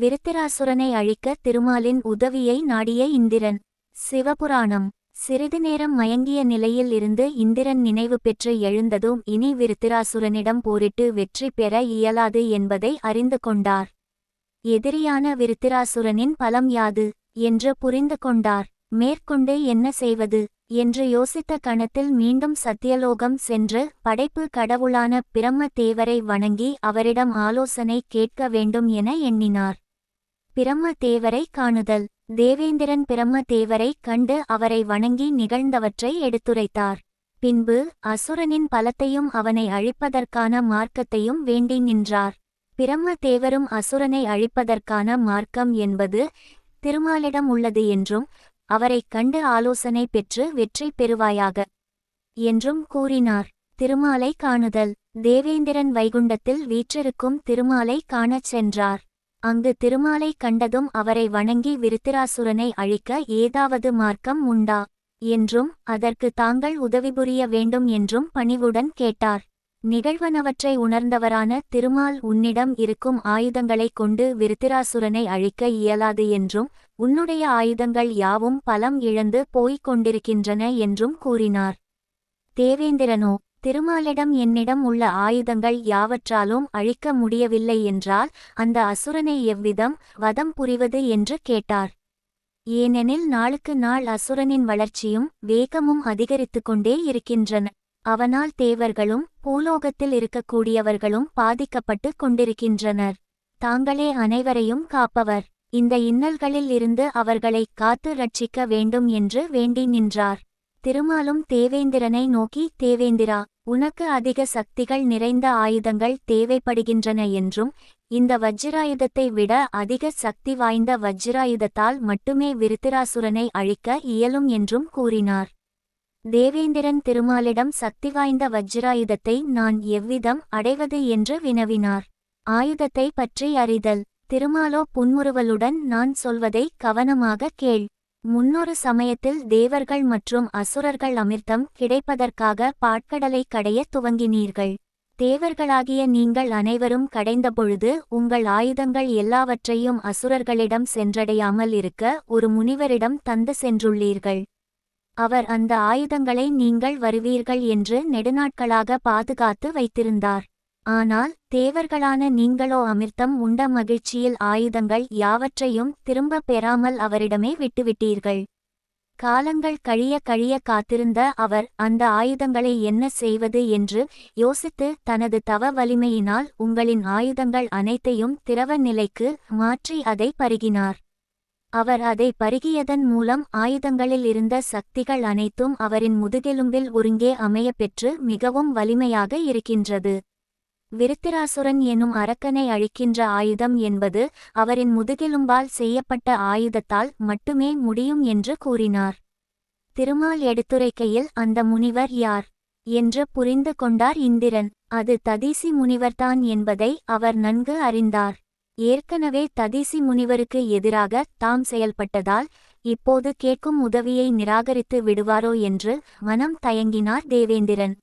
விருத்திராசுரனை அழிக்க திருமாலின் உதவியை நாடிய இந்திரன். சிவபுராணம். சிறிது நேரம் மயங்கிய நிலையில் இருந்து இந்திரன் நினைவு பெற்று எழுந்ததும் இனி விருத்திராசுரனிடம் போரிட்டு வெற்றி பெற இயலாது என்பதை அறிந்து கொண்டார். எதிரியான விருத்திராசுரனின் பலம் யாது? என்று புரிந்து கொண்டார். மேற்கொண்டு என்ன செய்வது? என்று யோசித்த கணத்தில் மீண்டும் சத்தியலோகம் சென்று படைப்பு கடவுளான பிரம்ம தேவரை வணங்கி அவரிடம் ஆலோசனை கேட்க வேண்டும் என எண்ணினார். பிரம்ம தேவரை காணுதல். தேவேந்திரன் பிரம்ம தேவரை கண்டு அவரை வணங்கி நிகழ்ந்தவற்றை எடுத்துரைத்தார். பின்பு அசுரனின் பலத்தையும் அவனை அழிப்பதற்கான மார்க்கத்தையும் வேண்டி நின்றார். பிரம்ம தேவரும் அசுரனை அழிப்பதற்கான மார்க்கம் என்பது திருமாலிடம் உள்ளது என்றும் அவரைக் கண்டு ஆலோசனை பெற்று வெற்றி பெறுவாயாக என்றும் கூறினார். திருமாலை காணுதல். தேவேந்திரன் வைகுண்டத்தில் வீற்றிருக்கும் திருமாலை காணச் சென்றார். அங்கு திருமாலை கண்டதும் அவரை வணங்கி விருத்திராசுரனை அழிக்க ஏதாவது மார்க்கம் உண்டா? என்றும் அதற்கு தாங்கள் உதவி புரிய வேண்டும் என்றும் பணிவுடன் கேட்டார். நிகழ்வனவற்றை உணர்ந்தவரான திருமால் உன்னிடம் இருக்கும் ஆயுதங்களைக் கொண்டு விருத்திராசுரனை அழிக்க இயலாது என்றும் உன்னுடைய ஆயுதங்கள் யாவும் பலம் இழந்து போய்க் கொண்டிருக்கின்றன என்றும் கூறினார். தேவேந்திரனோ திருமாலிடம் என்னிடம் உள்ள ஆயுதங்கள் யாவற்றாலும் அழிக்க முடியவில்லை என்றால் அந்த அசுரனை எவ்விதம் வதம் புரிவது என்று கேட்டார். ஏனெனில் நாளுக்கு நாள் அசுரனின் வளர்ச்சியும் வேகமும் அதிகரித்துக் கொண்டே இருக்கின்றன. அவனால் தேவர்களும் பூலோகத்தில் இருக்கக்கூடியவர்களும் பாதிக்கப்பட்டு கொண்டிருக்கின்றனர். தாங்களே அனைவரையும் காப்பவர். இந்த இன்னல்களில் இருந்து அவர்களை காத்து ரட்சிக்க வேண்டும் என்று வேண்டி நின்றார். திருமாலும் தேவேந்திரனை நோக்கி தேவேந்திரா உனக்கு அதிக சக்திகள் நிறைந்த ஆயுதங்கள் தேவைப்படுகின்றன என்றும் இந்த வஜ்ராயுதத்தை விட அதிக சக்தி வாய்ந்த வஜ்ராயுதத்தால் மட்டுமே விருத்திராசுரனை அழிக்க இயலும் என்றும் கூறினார். தேவேந்திரன் திருமாலிடம் சக்தி வாய்ந்த வஜ்ராயுதத்தை நான் எவ்விதம் அடைவது என்று வினவினார். ஆயுதத்தை பற்றி அறிதல். திருமாலோ புன்முறுவலுடன் நான் சொல்வதை கவனமாக கேள். முன்னொரு சமயத்தில் தேவர்கள் மற்றும் அசுரர்கள் அமிர்தம் கிடைப்பதற்காக பாட்கடலை கடைய துவங்கினீர்கள். தேவர்களாகிய நீங்கள் அனைவரும் கடைந்தபொழுது உங்கள் ஆயுதங்கள் எல்லாவற்றையும் அசுரர்களிடம் சென்றடையாமல் இருக்க ஒரு முனிவரிடம் தந்து சென்றுள்ளீர்கள். அவர் அந்த ஆயுதங்களை நீங்கள் வருவீர்கள் என்று நெடுநாட்களாக பாதுகாத்து வைத்திருந்தார். ஆனால் தேவர்களான நீங்களோ அமிர்தம் உண்ட மகிழ்ச்சியில் ஆயுதங்கள் யாவற்றையும் திரும்பப் பெறாமல் அவரிடமே விட்டுவிட்டீர்கள். காலங்கள் கழிய கழிய காத்திருந்த அவர் அந்த ஆயுதங்களை என்ன செய்வது என்று யோசித்து தனது தவ வலிமையினால் உங்களின் ஆயுதங்கள் அனைத்தையும் திரவ நிலைக்கு மாற்றி அதை பருகினார். அவர் அதை பருகியதன் மூலம் ஆயுதங்களில் இருந்த சக்திகள் அனைத்தும் அவரின் முதுகெலும்பில் ஒருங்கே அமையப் பெற்று மிகவும் வலிமையாக இருக்கின்றது. விருத்திராசுரன் எனும் அரக்கனை அழிக்கின்ற ஆயுதம் என்பது அவரின் முதுகெலும்பால் செய்யப்பட்ட ஆயுதத்தால் மட்டுமே முடியும் என்று கூறினார். திருமால் எடுத்துரைக்கையில் அந்த முனிவர் யார்? என்று புரிந்து கொண்டார் இந்திரன். அது ததீசி முனிவர்தான் என்பதை அவர் நன்கு அறிந்தார். ஏற்கனவே ததீசி முனிவருக்கு எதிராக தாம் செயல்பட்டதால் இப்போது கேட்கும் உதவியை நிராகரித்து விடுவாரோ என்று மனம் தயங்கினார் தேவேந்திரன்.